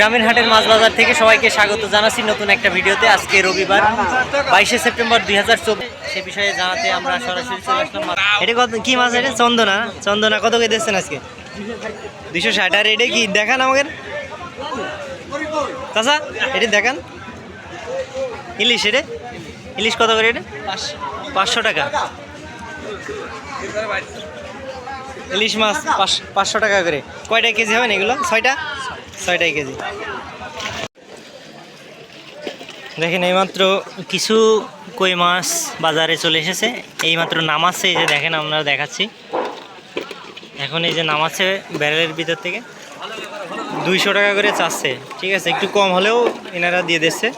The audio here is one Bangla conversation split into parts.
গ্রামীণ হাটের মাছ বাজার থেকে সবাইকে স্বাগত জানাচ্ছি নতুন একটা ভিডিওতে। আজকে রবিবার, বাইশে সেপ্টেম্বর দুই হাজার চব্বিশ। সে বিষয়ে জানাতে আমরা সরাসরি চলে আসলাম। এটা কত, কি মাছ এটা? চন্দনা চন্দনা। কত করে আজকে? দুশো ষাট। আর এটা কি? দেখান আমাকে। চাচা, এটা দেখান। ইলিশ এটা? ইলিশ কত করে এটা? পাঁচশো টাকা। ইলিশ মাছ পাঁচ- পাঁচশো টাকা করে। কয়টা কেজি হবে না এগুলো? ছয়টা? ছয়টাই কেজি। দেখেন, এইমাত্র কিছু কই মাছ বাজারে চলে এসেছে। এইমাত্র নামাচ্ছে, এই যে দেখেন আমরা দেখাচ্ছি। এখন এই যে নামাচ্ছে ব্যারেলের ভিতর থেকে। দুইশো টাকা করে চাচ্ছে, ঠিক আছে? একটু কম হলেও এনারা দিয়ে দিচ্ছে।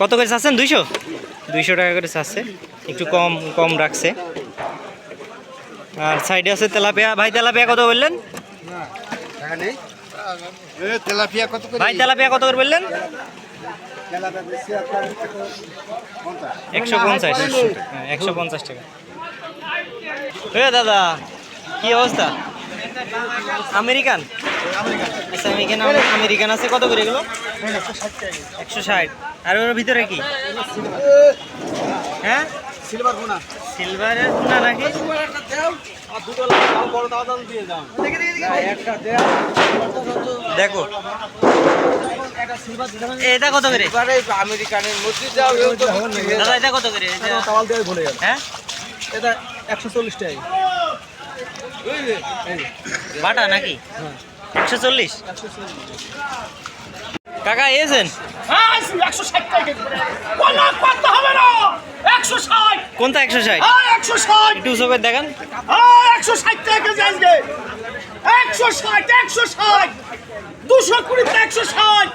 কত করে চাচ্ছেন? দুইশো? দুইশো টাকা করে চাচ্ছে। একটু কম কম রাখছে। আর সাইডে আছে তেলাপিয়া। ভাই তেলাপিয়া কত বললেন? ভাই তেলাপিয়া কত করে বললেন? একশো পঞ্চাশ। হ্যাঁ, একশো পঞ্চাশ টাকা। এ দাদা কি অবস্থা? আমেরিকান? আচ্ছা আমেরিকান আমেরিকান আছে কত করে এগুলো? একশো ষাট। আর ওর ভিতরে কি? হ্যাঁ? সিলভার কোনা সিলভারের নাকি? আর দুটো লাল বড় দাও দাও দিয়ে দাও। একটা দেও দেখো। এটা কত করে? এবারে আমেরিকানের মধ্যে যাও দাদা এটা কত করে? এটা- তাওয়াল দিয়ে ভুলে গেল। হ্যাঁ? এটা একশো চল্লিশ টাকা বাটা নাকি? হ্যাঁ। একশো চল্লিশ? কাকা এসেন। একশো ষাট টাকা কোনো করতে হবে না একশো ষাট কোনটা একশো ষাট? একশো ষাট। একটু উঁচু করে দেখান একশো ষাট টাকা কেজি আজকে। একশো ষাট একশো ষাট। দুশো কুড়িতে একশো ষাট।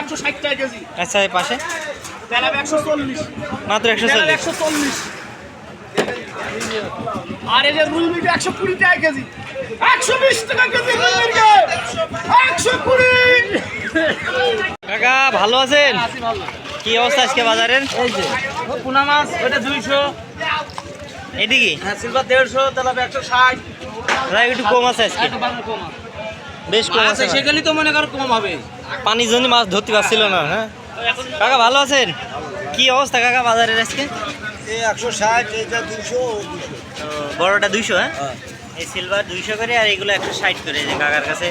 একশো ষাট টাকা কেজি। আচ্ছা এই পাশে? একশো চল্লিশ। মাত্র একশো চল্লিশ। একশো চল্লিশ। আর এই যে রুই মিট একশো কুড়ি টাকা কেজি। একশো বিশ টাকা কেজি রুই মিটকে একশো কুড়ি। কাকা ভালো আছেন? কি অবস্থা আজকে বাজারের? পোনা মাছ ওটা দুইশো। এদিকে? হ্যাঁ সিলভার দেড়শো তেলাপ একশো ষাট। দাদা একটু কম আছে আজকে। বেশ কম আছে সেখানে তো মনে করো কম হবে। পানির জন্য মাছ ধরতে পারছিল না হ্যাঁ? কাকা ভালো আছেন? কি অবস্থা কাকা বাজারের আজকে? এই একশো ষাট এইটা দুশো দুশো বড়টা দুইশো হ্যাঁ? এই সিলভার দুইশো করে আর এগুলো একশো ষাট করে যে কাকার কাছে।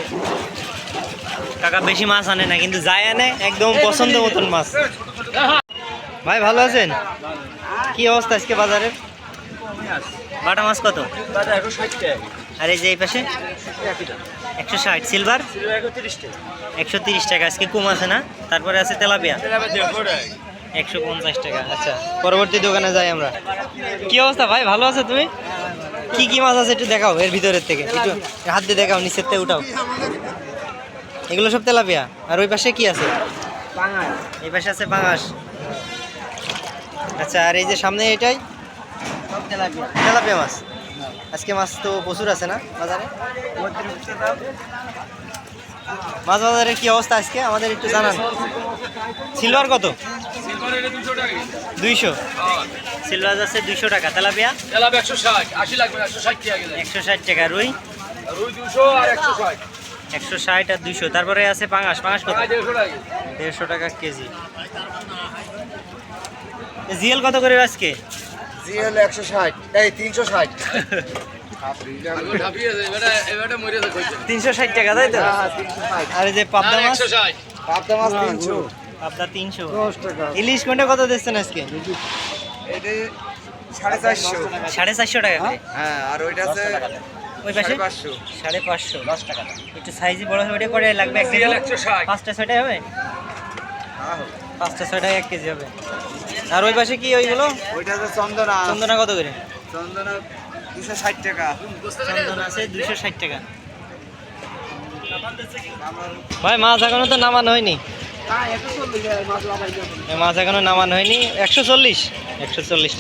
কাকা বেশি মাছ আনে না, কিন্তু যায় আনে, একদম পছন্দ মতন মাছ। ভাই, ভালো আছেন? কি অবস্থা আজকে বাজারে বাটা মাছ কত? আর এই যে এই পাশে? একশো ষাট, সিলভার? একশো তিরিশ টাকা টাকা আজকে কম আছে না? তারপরে আছে তেলাপিয়া। টাকা একশো পঞ্চাশ টাকা আচ্ছা। পরবর্তী দোকানে যাই আমরা। কি অবস্থা ভাই, ভালো আছে তুমি? কি কি মাছ আছে একটু দেখাও, এর ভিতরের থেকে। একটু হাত দিয়ে দেখাও, নিচের থেকে উঠাও। এগুলো সব তেলাপিয়া। আর ওই পাশে কি আছে? এই পাশে আছে পাঙাশ। আচ্ছা আর এই যে সামনে এটাই? তেলাপিয়া। মাছ। আজকে মাছ তো প্রচুর আছে না বাজারে? মাছ বাজারের কি অবস্থা আজকে? আমাদের একটু জানান। সিলভার কত? দুইশো। সিলভার আছে দুইশো টাকা। তেলাপিয়া? তেলাপ একশো ষাট। আশি লাগবে একশো ষাট টাকা একশো ষাট টাকা। রুই? রুই দুশো আর একশো ষাট। একশো ষাট আর দুইশো। তারপরে আছে পাঙাশ। পাঙাশ কত? দেড়শো টাকা কেজি। জিএল কত করে আজকে? জিএল একশো ষাট। এই তিনশো ষাট। তিনশো ষাট টাকা তাই তো? আর এই যে পাবদা মাছ? পাবদা মাছ তিনশো। পাবদা ইলিশ কোনটা কত দিচ্ছেন আজকে? সাড়ে চারশো। সাড়ে চারশো টাকা হ্যাঁ আর ওইটা আছে ওই পাশে? সাড়ে পাঁচশো। দশ টাকা একটু সাইজে বড় হবে ওটা করে লাগবে এক কেজি। পাঁচটা ছয়টা হবে? পাঁচটা এক কেজি হবে। আর ওই পাশে কি ওইগুলো? ওইটা চন্দনা। চন্দনা কত করে? চন্দনা দুশো ষাট টাকা। চন্দনা আছে দুইশো ষাট টাকা। ভাই মাছ এখনও তো নামানো হয়নি। মাছ এখনও নামানো হয়নি। একশো চল্লিশ? একশো চল্লিশ